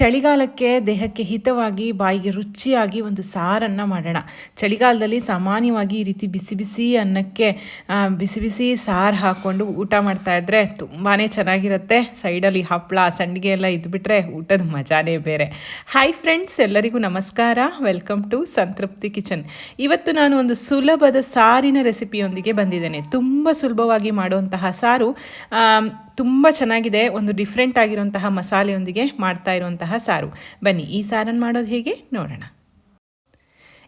ಚಳಿಗಾಲಕ್ಕೆ ದೇಹಕ್ಕೆ ಹಿತವಾಗಿ ಬಾಯಿಗೆ ರುಚಿಯಾಗಿ ಒಂದು ಸಾರನ್ನು ಮಾಡೋಣ. ಚಳಿಗಾಲದಲ್ಲಿ ಸಾಮಾನ್ಯವಾಗಿ ಈ ರೀತಿ ಬಿಸಿ ಬಿಸಿ ಅನ್ನಕ್ಕೆ ಬಿಸಿ ಬಿಸಿ ಸಾರು ಹಾಕ್ಕೊಂಡು ಊಟ ಮಾಡ್ತಾ ಇದ್ದರೆ ತುಂಬಾ ಚೆನ್ನಾಗಿರುತ್ತೆ. ಸೈಡಲ್ಲಿ ಹಪ್ಪಳ ಸಂಡಿಗೆ ಎಲ್ಲ ಇದ್ಬಿಟ್ರೆ ಊಟದ ಮಜಾನೇ ಬೇರೆ. ಹಾಯ್ ಫ್ರೆಂಡ್ಸ್ ಎಲ್ಲರಿಗೂ ನಮಸ್ಕಾರ. Welcome to Santrupti kitchen. ಇವತ್ತು ನಾನು ಒಂದು ಸುಲಭದ ಸಾರಿನ ರೆಸಿಪಿಯೊಂದಿಗೆ ಬಂದಿದ್ದೇನೆ. ತುಂಬ ಸುಲಭವಾಗಿ ಮಾಡುವಂತಹ ಸಾರು ತುಂಬ ಚೆನ್ನಾಗಿದೆ ಒಂದು ಡಿಫ್ರೆಂಟ್ ಆಗಿರುವಂತಹ ಮಸಾಲೆಯೊಂದಿಗೆ ಮಾಡ್ತಾ ಇರುವಂತಹ ಸಾರು. ಬನ್ನಿ, ಈ ಸಾರನ್ನು ಮಾಡೋದು ಹೇಗೆ? ನೋಡೋಣ.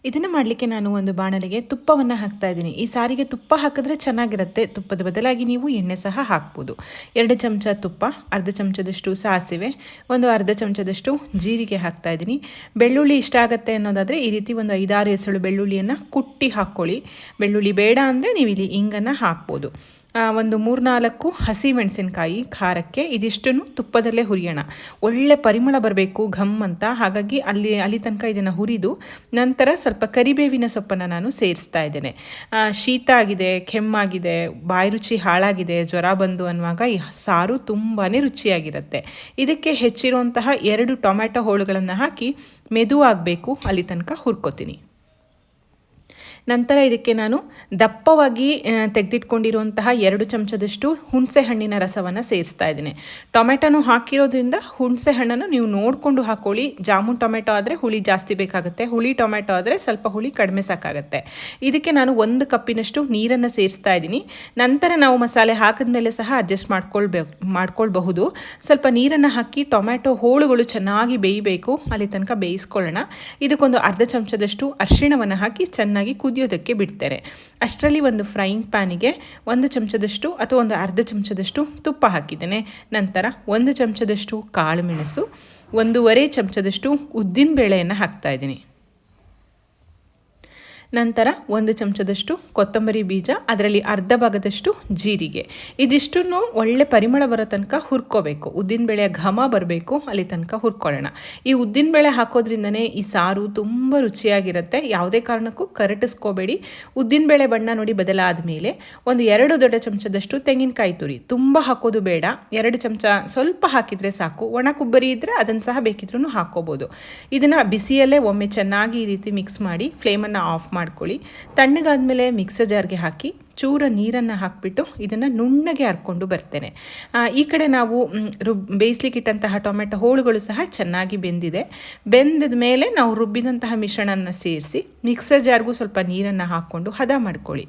ಇದನ್ನು ಮಾಡಲಿಕ್ಕೆ ನಾನು ಒಂದು ಬಾಣಲೆಗೆ ತುಪ್ಪವನ್ನು ಹಾಕ್ತಾ ಇದ್ದೀನಿ. ಈ ಸಾರಿಗೆ ತುಪ್ಪ ಹಾಕಿದ್ರೆ ಚೆನ್ನಾಗಿರುತ್ತೆ. ತುಪ್ಪದ ಬದಲಾಗಿ ನೀವು ಎಣ್ಣೆ ಸಹ ಹಾಕ್ಬೋದು. ಎರಡು ಚಮಚ ತುಪ್ಪ, ಅರ್ಧ ಚಮಚದಷ್ಟು ಸಾಸಿವೆ, ಒಂದು ಅರ್ಧ ಚಮಚದಷ್ಟು ಜೀರಿಗೆ ಹಾಕ್ತಾ ಇದ್ದೀನಿ. ಬೆಳ್ಳುಳ್ಳಿ ಇಷ್ಟ ಆಗುತ್ತೆ ಅನ್ನೋದಾದರೆ ಈ ರೀತಿ ಒಂದು ಐದಾರು ಎಸಳು ಬೆಳ್ಳುಳ್ಳಿಯನ್ನು ಕುಟ್ಟಿ ಹಾಕ್ಕೊಳ್ಳಿ ಬೆಳ್ಳುಳ್ಳಿ ಬೇಡ ಅಂದರೆ ನೀವು ಇಲ್ಲಿ ಇಂಗನ್ನು ಹಾಕ್ಬೋದು. ಒಂದು ಮೂರ್ನಾಲ್ಕು ಹಸಿ ಮೆಣಸಿನಕಾಯಿ ಖಾರಕ್ಕೆ ಇದಿಷ್ಟನ್ನು ತುಪ್ಪದಲ್ಲೇ ಹುರಿಯೋಣ. ಒಳ್ಳೆ ಪರಿಮಳ ಬರಬೇಕು, ಘಮ್ ಅಂತ. ಹಾಗಾಗಿ ಅಲ್ಲಿ ಅಲ್ಲಿ ತನಕ ಇದನ್ನು ಹುರಿದು ನಂತರ ಸ್ವಲ್ಪ ಕರಿಬೇವಿನ ಸೊಪ್ಪನ್ನು ನಾನು ಸೇರಿಸ್ತಾ ಇದ್ದೇನೆ. ಶೀತ ಆಗಿದೆ, ಕೆಮ್ಮಾಗಿದೆ, ಬಾಯಿ ರುಚಿ ಹಾಳಾಗಿದೆ, ಜ್ವರ ಬಂದು ಅನ್ನುವಾಗ ಈ ಸಾರು ತುಂಬಾ ರುಚಿಯಾಗಿರುತ್ತೆ. ಇದಕ್ಕೆ ಹೆಚ್ಚಿರುವಂತಹ ಎರಡು ಟೊಮ್ಯಾಟೊ ಹೋಳುಗಳನ್ನು ಹಾಕಿ ಮೆದುವಾಗಬೇಕು, ಅಲ್ಲಿ ತನಕ ಹುರ್ಕೋತೀನಿ. ನಂತರ ಇದಕ್ಕೆ ನಾನು ದಪ್ಪವಾಗಿ ತೆಗೆದಿಟ್ಕೊಂಡಿರುವಂತಹ ಎರಡು ಚಮಚದಷ್ಟು ಹುಣಸೆ ಹಣ್ಣಿನ ರಸವನ್ನು ಸೇರಿಸ್ತಾ ಇದ್ದೀನಿ. ಟೊಮೆಟೊನು ಹಾಕಿರೋದ್ರಿಂದ ಹುಣಸೆ ಹಣ್ಣನ್ನು ನೀವು ನೋಡಿಕೊಂಡು ಹಾಕೊಳ್ಳಿ. ಜಾಮೂನ್ ಟೊಮೆಟೊ ಆದರೆ ಹುಳಿ ಜಾಸ್ತಿ ಬೇಕಾಗುತ್ತೆ. ಹುಳಿ ಟೊಮೆಟೊ ಆದರೆ ಸ್ವಲ್ಪ ಹುಳಿ ಕಡಿಮೆ ಸಾಕಾಗುತ್ತೆ. ಇದಕ್ಕೆ ನಾನು ಒಂದು ಕಪ್ಪಿನಷ್ಟು ನೀರನ್ನು ಸೇರಿಸ್ತಾ ಇದ್ದೀನಿ. ನಂತರ ನಾವು ಮಸಾಲೆ ಹಾಕಿದ್ಮೇಲೆ ಸಹ ಅಡ್ಜಸ್ಟ್ ಮಾಡ್ಕೊಳ್ಬೇಕು, ಮಾಡ್ಕೊಳ್ಬಹುದು. ಸ್ವಲ್ಪ ನೀರನ್ನು ಹಾಕಿ ಟೊಮೆಟೊ ಹೋಳುಗಳು ಚೆನ್ನಾಗಿ ಬೇಯಬೇಕು. ಅಲ್ಲಿ ತನಕ ಬೇಯಿಸ್ಕೊಳ್ಳೋಣ. ಇದಕ್ಕೊಂದು ಅರ್ಧ ಚಮಚದಷ್ಟು ಅರಿಶಿಣವನ್ನು ಹಾಕಿ ಚೆನ್ನಾಗಿ ಕುದಿಯೋದಕ್ಕೆ ಬಿಡ್ತಾರೆ ಅಷ್ಟರಲ್ಲಿ ಒಂದು ಫ್ರೈಯಿಂಗ್ ಪ್ಯಾನಿಗೆ ಒಂದು ಚಮಚದಷ್ಟು ಅಥವಾ ಒಂದು ಅರ್ಧ ಚಮಚದಷ್ಟು ತುಪ್ಪ ಹಾಕಿದ್ದೇನೆ. ನಂತರ ಒಂದು ಚಮಚದಷ್ಟು ಕಾಳು ಮೆಣಸು, ಒಂದೂವರೆ ಚಮಚದಷ್ಟು ಉದ್ದಿನ ಬೇಳೆಯನ್ನು ಹಾಕ್ತಾ ಇದ್ದೀನಿ. ನಂತರ ಒಂದು ಚಮಚದಷ್ಟು ಕೊತ್ತಂಬರಿ ಬೀಜ, ಅದರಲ್ಲಿ ಅರ್ಧ ಭಾಗದಷ್ಟು ಜೀರಿಗೆ. ಇದಿಷ್ಟನ್ನು ಒಳ್ಳೆ ಪರಿಮಳ ಬರೋ ತನಕ ಹುರ್ಕೋಬೇಕು. ಉದ್ದಿನಬೇಳೆಯ ಘಮ ಬರಬೇಕು, ಅಲ್ಲಿ ತನಕ ಹುರ್ಕೊಳ್ಳೋಣ. ಈ ಉದ್ದಿನಬೇಳೆ ಹಾಕೋದ್ರಿಂದನೇ ಈ ಸಾರು ತುಂಬ ರುಚಿಯಾಗಿರುತ್ತೆ. ಯಾವುದೇ ಕಾರಣಕ್ಕೂ ಕರಟಿಸ್ಕೋಬೇಡಿ. ಉದ್ದಿನಬೇಳೆ ಬಣ್ಣ ನೋಡಿ ಬದಲಾದ ಮೇಲೆ ಒಂದು ಎರಡು ದೊಡ್ಡ ಚಮಚದಷ್ಟು ತೆಂಗಿನಕಾಯಿ ತುರಿ. ತುಂಬ ಹಾಕೋದು ಬೇಡ. ಎರಡು ಚಮಚ ಸ್ವಲ್ಪ ಹಾಕಿದರೆ ಸಾಕು. ಒಣ ಕೊಬ್ಬರಿ ಇದ್ದರೆ ಅದನ್ನು ಸಹ ಬೇಕಿದ್ರೂ ಹಾಕೋಬೋದು ಇದನ್ನು ಬಿಸಿಯಲ್ಲೇ ಒಮ್ಮೆ ಚೆನ್ನಾಗಿ ಈ ರೀತಿ ಮಿಕ್ಸ್ ಮಾಡಿ, ಫ್ಲೇಮನ್ನು ಆಫ್ ಮಾಡ್ಕೊಳ್ಳಿ. ತಣ್ಣಗಾದ್ಮೇಲೆ ಮಿಕ್ಸರ್ ಜಾರ್ಗೆ ಹಾಕಿ ಚೂರ ನೀರನ್ನು ಹಾಕಿಬಿಟ್ಟು ಇದನ್ನು ನುಣ್ಣಗೆ ಹರ್ಕೊಂಡು ಬರ್ತೇನೆ. ಈ ಕಡೆ ನಾವು ರುಬ್, ಬೇಯಿಸ್ಲಿಕ್ಕಿಟ್ಟಂತಹ ಟೊಮೆಟೊ ಹೋಳುಗಳು ಸಹ ಚೆನ್ನಾಗಿ ಬೆಂದಿದೆ. ಬೆಂದದ ಮೇಲೆ ನಾವು ರುಬ್ಬಿದಂತಹ ಮಿಶ್ರಣವನ್ನು ಸೇರಿಸಿ, ಮಿಕ್ಸರ್ ಜಾರ್ಗೂ ಸ್ವಲ್ಪ ನೀರನ್ನು ಹಾಕ್ಕೊಂಡು ಹದ ಮಾಡ್ಕೊಳ್ಳಿ.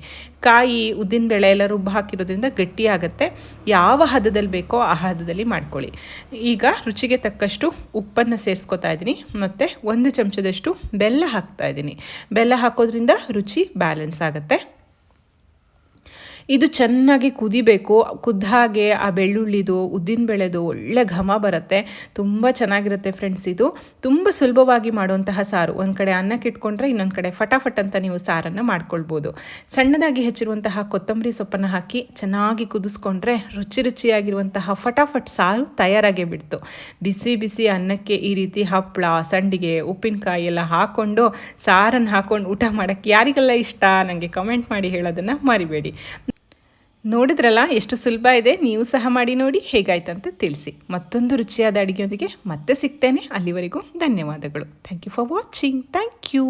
ಕಾಯಿ ಉದ್ದಿನಬೇಳೆ ಎಲ್ಲ ರುಬ್ಬು ಹಾಕಿರೋದ್ರಿಂದ ಗಟ್ಟಿಯಾಗುತ್ತೆ ಯಾವ ಹದದಲ್ಲಿ ಬೇಕೋ ಆ ಹದದಲ್ಲಿ ಮಾಡ್ಕೊಳ್ಳಿ. ಈಗ ರುಚಿಗೆ ತಕ್ಕಷ್ಟು ಉಪ್ಪನ್ನು ಸೇರಿಸ್ಕೊತಾ ಇದ್ದೀನಿ. ಮತ್ತು ಒಂದು ಚಮಚದಷ್ಟು ಬೆಲ್ಲ ಹಾಕ್ತಾ ಇದ್ದೀನಿ. ಬೆಲ್ಲ ಹಾಕೋದ್ರಿಂದ ರುಚಿ ಬ್ಯಾಲೆನ್ಸ್ ಆಗುತ್ತೆ. ಇದು ಚೆನ್ನಾಗಿ ಕುದಿಬೇಕು, ಕುದ್ದ ಹಾಗೆ ಆ ಬೆಳ್ಳುಳ್ಳಿದು ಉದ್ದಿನಬೇಳೆದು ಒಳ್ಳೆ ಘಮ ಬರುತ್ತೆ. ತುಂಬ ಚೆನ್ನಾಗಿರುತ್ತೆ ಫ್ರೆಂಡ್ಸ್ ಇದು. ತುಂಬ ಸುಲಭವಾಗಿ ಮಾಡುವಂತಹ ಸಾರು. ಒಂದು ಕಡೆ ಅನ್ನಕ್ಕೆ ಇಟ್ಕೊಂಡ್ರೆ ಇನ್ನೊಂದು ಕಡೆ ಫಟಾಫಟ್ ಅಂತ ನೀವು ಸಾರನ್ನು ಮಾಡ್ಕೊಳ್ಬೋದು. ಸಣ್ಣದಾಗಿ ಹೆಚ್ಚಿರುವಂತಹ ಕೊತ್ತಂಬರಿ ಸೊಪ್ಪನ್ನು ಹಾಕಿ ಚೆನ್ನಾಗಿ ಕುದಿಸ್ಕೊಂಡ್ರೆ ರುಚಿ ರುಚಿಯಾಗಿರುವಂತಹ ಫಟಾಫಟ್ ಸಾರು ತಯಾರಾಗೇ ಬಿಡ್ತು. ಬಿಸಿ ಬಿಸಿ ಅನ್ನಕ್ಕೆ ಈ ರೀತಿ ಹಪ್ಪಳ ಸಂಡಿಗೆ, ಉಪ್ಪಿನಕಾಯಿ ಎಲ್ಲ ಹಾಕ್ಕೊಂಡು ಸಾರನ್ನು ಹಾಕ್ಕೊಂಡು ಊಟ ಮಾಡೋಕ್ಕೆ ಯಾರಿಗೆಲ್ಲ ಇಷ್ಟ? ನನಗೆ ಕಮೆಂಟ್ ಮಾಡಿ ಹೇಳೋದನ್ನು ಮರಿಬೇಡಿ. ನೋಡಿದ್ರಲ್ಲ, ಎಷ್ಟು ಸುಲಭ ಇದೆ, ನೀವು ಸಹ ಮಾಡಿ ನೋಡಿ, ಹೇಗಾಯ್ತಂತ ತಿಳಿಸಿ. ಮತ್ತೊಂದು ರುಚಿಯಾದ ಅಡುಗೆಯೊಂದಿಗೆ ಮತ್ತೆ ಸಿಗ್ತೇನೆ. ಅಲ್ಲಿವರೆಗೂ ಧನ್ಯವಾದಗಳು. Thank you for watching thank you